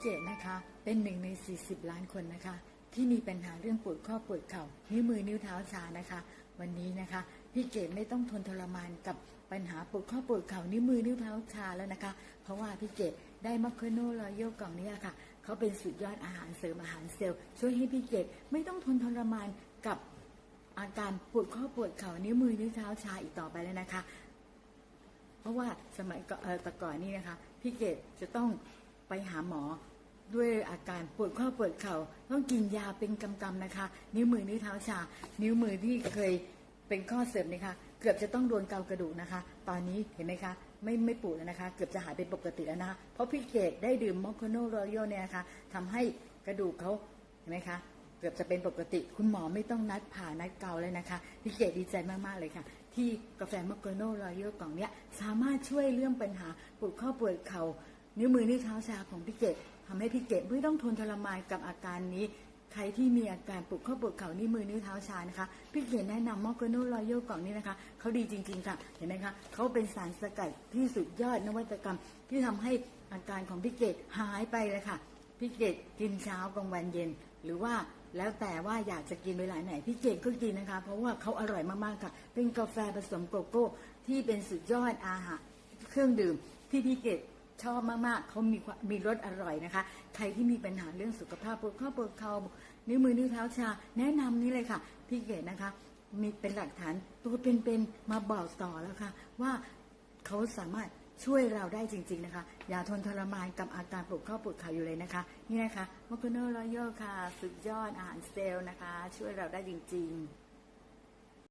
เจตนะคะ เป็นหนึ่งใน 40 ล้านคนนะคะ ที่มีปัญหาเรื่องปวดข้อปวดเข่า นิ้วมือนิ้วเท้าชานะคะ วันนี้นะคะพี่เกดไม่ต้องทนทรมานกับปัญหาปวดข้อปวดเข่านิ้วมือนิ้วเท้าชาแล้วนะคะ เพราะว่าพี่เกดได้มัคคโนรอยโยกล่องนี้ค่ะ เขาเป็นสุดยอดอาหารเสริมอาหารเซลล์ช่วยให้พี่เกดไม่ต้องทนทรมานกับอาการปวดข้อปวดเข่านิ้วมือนิ้วเท้าชาอีกต่อไปแล้วนะคะ เพราะว่าสมัยแต่ก่อนนี่นะคะพี่เกดจะต้อง ไปหาหมอด้วยอาการปวดข้อปวดเข่าต้องกินยาเป็นกำๆนะคะ นิ้วมือนิ้วเท้าชา นิ้วมือที่เคยเป็นข้อเสื่อมนะคะเกือบจะต้องโดนเกากระดูกนะคะ ตอนนี้เห็นไหมคะ ไม่ไม่ปวดแล้วนะคะ เกือบจะหายเป็นปกติแล้วนะคะเพราะพี่เกดได้ดื่มมอคโนรอยัลเนี่ยนะคะทำให้กระดูกเขาเห็นไหมคะเกือบจะเป็นปกติ คุณหมอไม่ต้องนัดผ่านัดเกาเลยนะคะพี่เกดดีใจมากๆเลยค่ะ ที่กาแฟมอคโกโนรอยัลกล่องเนี้ยสามารถช่วยเรื่องปัญหาปวดข้อปวดเข่า นิ้วมือนิ้วเท้าชาของพี่เกดทำให้พี่เกดไม่ต้องทนทรมานกับอาการนี้ ใครที่มีอาการปวดข้อปวดเข่านิ้วมือนิ้วเท้าชานะคะพี่เกดแนะนำมอคโกโนรอยัลกล่องนี้นะคะเขาดีจริง ๆ ค่ะเห็นไหมคะเขาเป็นสารสกัดที่สุดยอดนวัตกรรม ที่ทำให้อาการของพี่เกดหายไปเลยค่ะพี่เกดกินเช้ากลางวันเย็น หรือว่าแล้วแต่ว่าอยากจะกินเวลาไหนพี่เกดก็กินนะคะ เพราะว่าเขาอร่อยมากๆค่ะ เป็นกาแฟผสมโกโก้ที่เป็นสุดยอดอาหารเครื่องดื่มที่พี่เกด ชอบมากๆเขามีมีรสอร่อยนะคะ ใครที่มีปัญหาเรื่องสุขภาพปวดข้อปวดเข่านิ้วมือนิ้วเท้าชา แนะนำนี่เลยค่ะ พี่เกดนะคะ มีเป็นหลักฐานตัวเป็นๆมาบอกต่อแล้วค่ะ ว่าเขาสามารถช่วยเราได้จริง ๆ นะคะ อย่าทนทรมานกับอาการปวดข้อปวดเข่าอยู่เลยนะคะ นี่นะคะมอคโนรอยัลค่ะ สุดยอดอาหารเซลล์นะคะ ช่วยเราได้จริง ๆ